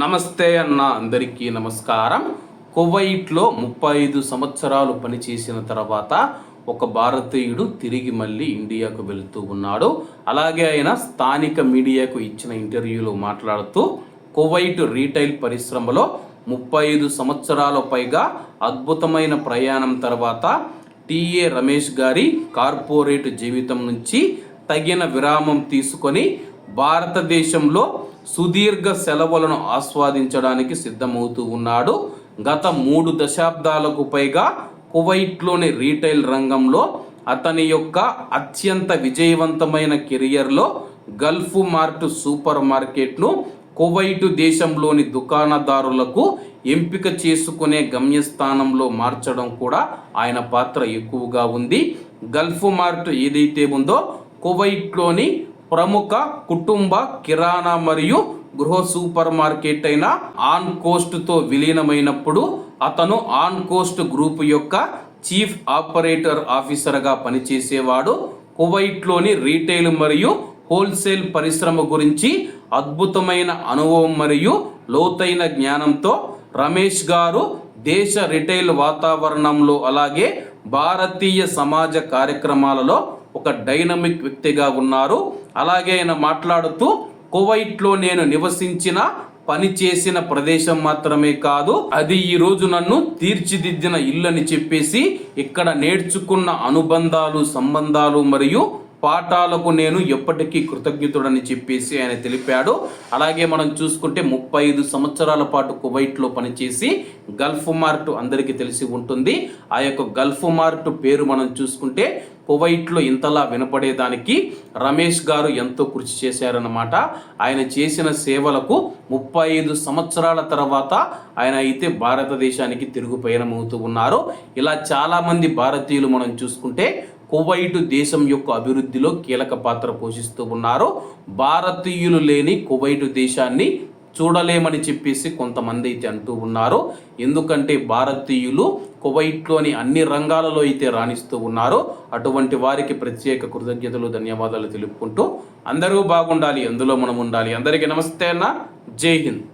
నమస్తే అన్న అందరికీ నమస్కారం. కువైట్లో ముప్పై ఐదు సంవత్సరాలు పనిచేసిన తర్వాత ఒక భారతీయుడు తిరిగి మళ్ళీ ఇండియాకు వెళుతూ ఉన్నాడు. అలాగే ఆయన స్థానిక మీడియాకు ఇచ్చిన ఇంటర్వ్యూలో మాట్లాడుతూ కువైట్ రీటైల్ పరిశ్రమలో ముప్పై ఐదు సంవత్సరాల పైగా అద్భుతమైన ప్రయాణం తర్వాత టిఏ రమేష్ గారి కార్పొరేట్ జీవితం నుంచి తగిన విరామం తీసుకొని భారతదేశంలో సుదీర్ఘ సెలవులను ఆస్వాదించడానికి సిద్ధమవుతూ ఉన్నాడు. గత మూడు దశాబ్దాలకు పైగా కువైట్లోని రీటైల్ రంగంలో అతని యొక్క అత్యంత విజయవంతమైన కెరియర్లో గల్ఫ్ మార్ట్ సూపర్ మార్కెట్ను కువైటు దేశంలోని దుకాణదారులకు ఎంపిక చేసుకునే గమ్యస్థానంలో మార్చడం కూడా ఆయన పాత్ర ఎక్కువగా ఉంది. గల్ఫ్ మార్ట్ ఏదైతే ఉందో కువైట్లోని ప్రముఖ కుటుంబ కిరాణా మరియు గృహ సూపర్ మార్కెట్ అయిన ఆన్ కోస్ట్తో విలీనమైనప్పుడు అతను ఆన్ కోస్ట్ గ్రూప్ యొక్క చీఫ్ ఆపరేటర్ ఆఫీసర్గా పనిచేసేవాడు. కువైట్లోని రీటైల్ మరియు హోల్సేల్ పరిశ్రమ గురించి అద్భుతమైన అనుభవం మరియు లోతైన జ్ఞానంతో రమేష్ గారు దేశ రిటైల్ వాతావరణంలో అలాగే భారతీయ సమాజ కార్యక్రమాలలో ఒక డైనమిక్ వ్యక్తిగా ఉన్నారు. అలాగే ఆయన మాట్లాడుతూ కువైట్లో నేను నివసించిన పని చేసిన ప్రదేశం మాత్రమే కాదు అది ఈ రోజు నన్ను తీర్చిదిద్దిన ఇల్లు అని చెప్పేసి ఇక్కడ నేర్చుకున్న అనుబంధాలు సంబంధాలు మరియు పాఠాలకు నేను ఎప్పటికీ కృతజ్ఞతుడని చెప్పేసి ఆయన తెలిపాడు. అలాగే మనం చూసుకుంటే ముప్పై ఐదు సంవత్సరాల పాటు కువైట్లో పనిచేసి గల్ఫ్ మార్ట్ అందరికీ తెలిసి ఉంటుంది. ఆ యొక్క గల్ఫ్ మార్ట్ పేరు మనం చూసుకుంటే కువైట్లో ఇంతలా వినపడేదానికి రమేష్ గారు ఎంతో కృషి చేశారన్నమాట. ఆయన చేసిన సేవలకు ముప్పై ఐదు సంవత్సరాల తర్వాత ఆయన అయితే భారతదేశానికి తిరుగు పయనమవుతూ ఉన్నారు. ఇలా చాలామంది భారతీయులు మనం చూసుకుంటే కువైటు దేశం యొక్క అభివృద్ధిలో కీలక పాత్ర పోషిస్తూ ఉన్నారు. భారతీయులు లేని కువైటు దేశాన్ని చూడలేమని చెప్పేసి కొంతమంది అయితే అంటూ ఉన్నారు. ఎందుకంటే భారతీయులు కువైట్లోని అన్ని రంగాలలో అయితే రాణిస్తూ ఉన్నారు. అటువంటి వారికి ప్రత్యేక కృతజ్ఞతలు ధన్యవాదాలు తెలుపుకుంటూ అందరూ బాగుండాలి అందులో మనం ఉండాలి. అందరికీ నమస్తే అన్న. జై హింద్.